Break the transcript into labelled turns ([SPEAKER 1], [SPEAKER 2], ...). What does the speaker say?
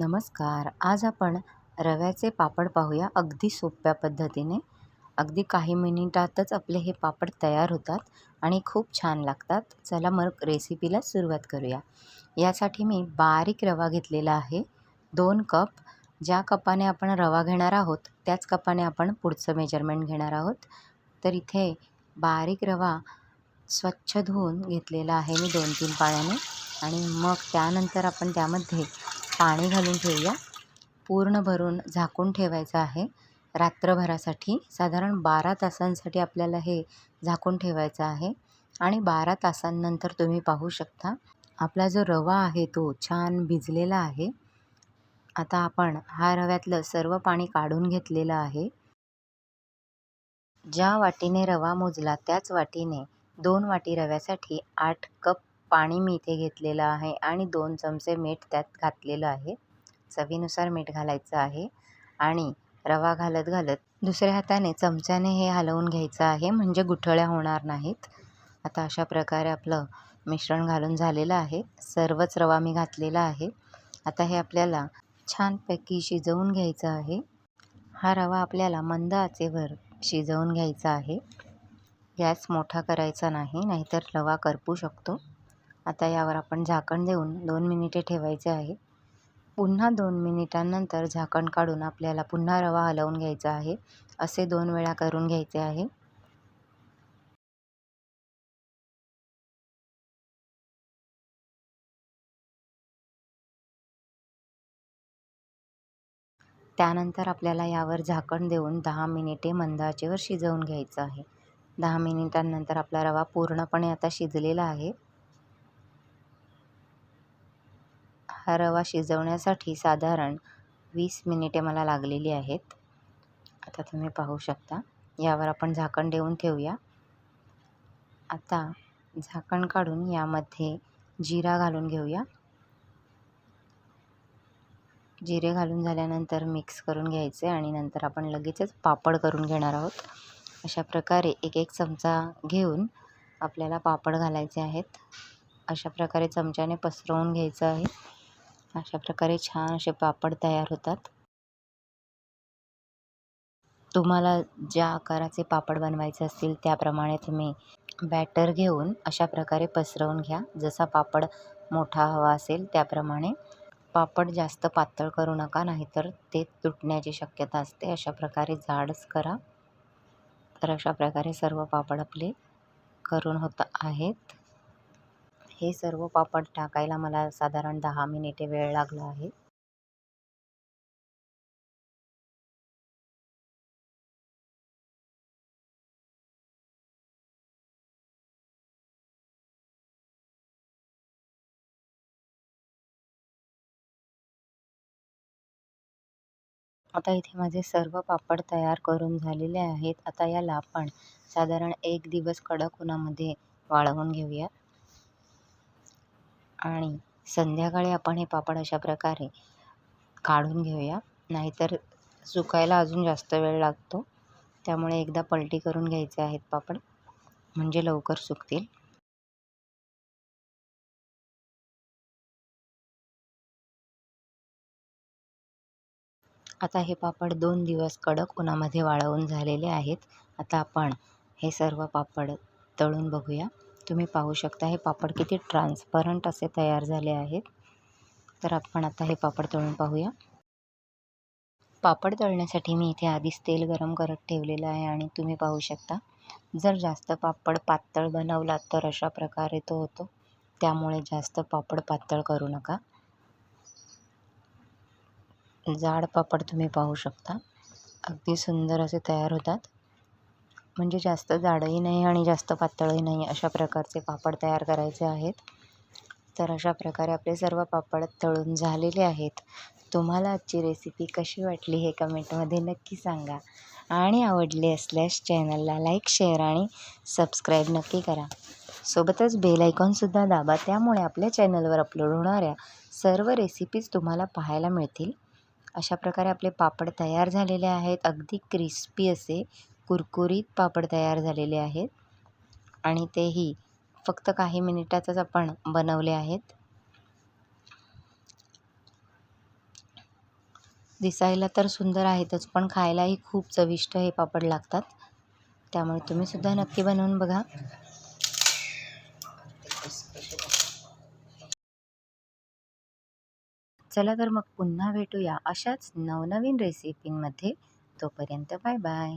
[SPEAKER 1] नमस्कार. आज आपण रव्याचे पापड पाहूया अगदी सोप्या पद्धतीने. अगदी काही मिनिटातच आपले हे पापड तयार होतात आणि खूप छान लागतात. चला मग रेसिपीला सुरुवात करूया. यासाठी मी बारीक रवा घेतलेला आहे. दोन कप. ज्या कपाने आपण रवा घेणार आहोत त्याच कपाने आपण पुढचं मेजरमेंट घेणार आहोत. तर इथे बारीक रवा स्वच्छ धुवून घेतलेला आहे मी दोन तीन पाण्याने. आणि मग त्यानंतर आपण त्यामध्ये पाणी घालून ठेवूया. पूर्ण भरून झाकून ठेवायचं आहे. रात्रभरासाठी साधारण बारा तासांसाठी आपल्याला हे झाकून ठेवायचं आहे. आणि बारा तासांनंतर तुम्ही पाहू शकता आपला जो रवा आहे तो छान भिजलेला आहे. आता आपण हा रव्यातलं सर्व पाणी काढून घेतलेलं आहे. ज्या वाटीने रवा मोजला त्याच वाटीने दोन वाटी रव्यासाठी आठ कप पाणी मी इथे घेतलेलं आहे आणि दोन चमचे मीठ त्यात घातलेलं आहे. चवीनुसार मीठ घालायचं आहे आणि रवा घालत घालत दुसऱ्या हाताने चमच्याने हे हलवून घ्यायचं आहे. म्हणजे गुठळ्या होणार नाहीत. आता अशा प्रकारे आपलं मिश्रण घालून झालेलं आहे. सर्वच रवा मी घातलेला आहे. आता हे आपल्याला छानपैकी शिजवून घ्यायचं आहे. हा रवा आपल्याला मंद आचेवर शिजवून घ्यायचा आहे. गॅस मोठा करायचा नाही नाहीतर रवा करपू शकतो. आता यावर आपण झाकण देऊन दोन मिनिटे ठेवायचे आहे. पुन्हा दोन मिनिटांनंतर झाकण काढून आपल्याला पुन्हा रवा हलवून घ्यायचा आहे. असे दोन वेळा करून घ्यायचे आहे. त्यानंतर आपल्याला यावर झाकण देऊन दहा मिनिटे मंद आचेवर शिजवून घ्यायचं आहे. दहा मिनिटांनंतर आपला रवा पूर्णपणे आता शिजलेला आहे. हा रवा शिजवण्यासाठी साधारण वीस मिनिटे मला लागलेली आहेत. आता तुम्ही पाहू शकता. यावर आपण झाकण देऊन ठेवूया. आता झाकण काढून यामध्ये जिरा घालून घेऊया. जिरे घालून झाल्यानंतर मिक्स करून घ्यायचे आणि नंतर आपण लगेचच पापड करून घेणार आहोत. अशा प्रकारे एक एक चमचा घेऊन आपल्याला पापड घालायचे आहेत. अशा प्रकारे चमच्याने पसरवून घ्यायचं आहे. अशा प्रकारे छान असे पापड तयार होतात. तुम्हाला ज्या आकाराचे पापड बनवायचे असतील त्याप्रमाणे तुम्ही बॅटर घेऊन अशा प्रकारे पसरवून घ्या. जसा पापड मोठा हवा असेल त्याप्रमाणे पापड जास्त पातळ करू नका नाहीतर ते तुटण्याची शक्यता असते. अशा प्रकारे जाडच करा. तर अशा प्रकारे सर्व पापड आपले करून होत आहेत. हे सर्व पापड टाकायला मला साधारण दहा मिनिटे वेळ लागला आहे. आता इथे माझे सर्व पापड तयार करून झालेले आहेत. आता याला आपण साधारण एक दिवस कडक उन्हामध्ये वाळवून घेऊया. आणि संध्याकाळी आपण हे पापड अशा प्रकारे काढून घेऊया. नाहीतर सुकायला अजून जास्त वेळ लागतो. त्यामुळे एकदा पलटी करून घ्यायचे आहेत पापड. म्हणजे लवकर सुकतील. आता हे पापड दोन दिवस कडक उन्हामध्ये वाळवून झालेले आहेत. आता आपण हे सर्व पापड तळून बघूया. तुम्ही पाहू शकता हे पापड किती ट्रान्सपरंट असे तयार झाले आहेत. तर आपण आता हे पापड तळून पाहूया. पापड तळण्यासाठी मी इथे आधीच तेल गरम करत ठेवलेलं आहे आणि तुम्ही पाहू शकता जर जास्त पापड पातळ बनवला तर अशा प्रकारे तो होतो. त्यामुळे जास्त पापड पातळ करू नका. जाड पापड तुम्ही पाहू शकता. अगदी सुंदर असे तयार होतात. म्हणजे जास्त जाडही नाही आणि जास्त पातळही नाही अशा प्रकारचे पापड तयार करायचे आहेत. तर अशा प्रकारे आपले सर्व पापड तळून झालेले आहेत. तुम्हाला आजची रेसिपी कशी वाटली हे कमेंटमध्ये नक्की सांगा. आणि आवडली असल्यास चॅनलला लाईक शेअर आणि सबस्क्राईब नक्की करा. सोबतच बेल आयकॉनसुद्धा दाबा. त्यामुळे आपल्या चॅनलवर अपलोड होणाऱ्या सर्व रेसिपीज तुम्हाला पाहायला मिळतील. अशा प्रकारे आपले पापड तयार झालेले आहेत. अगदी क्रिस्पी असे कुरकुरीत पापड तयार झालेले आहेत. आणि तेही फक्त काही मिनिटातच आपण बनवले आहेत. दिसायला तर सुंदर आहेतच पण खायलाही खूप चविष्ट हे पापड लागतात. त्यामुळे तुम्हीसुद्धा नक्की बनवून बघा. चला तर मग पुन्हा भेटूया अशाच नवनवीन रेसिपींमध्ये तोपर्यंत बाय बाय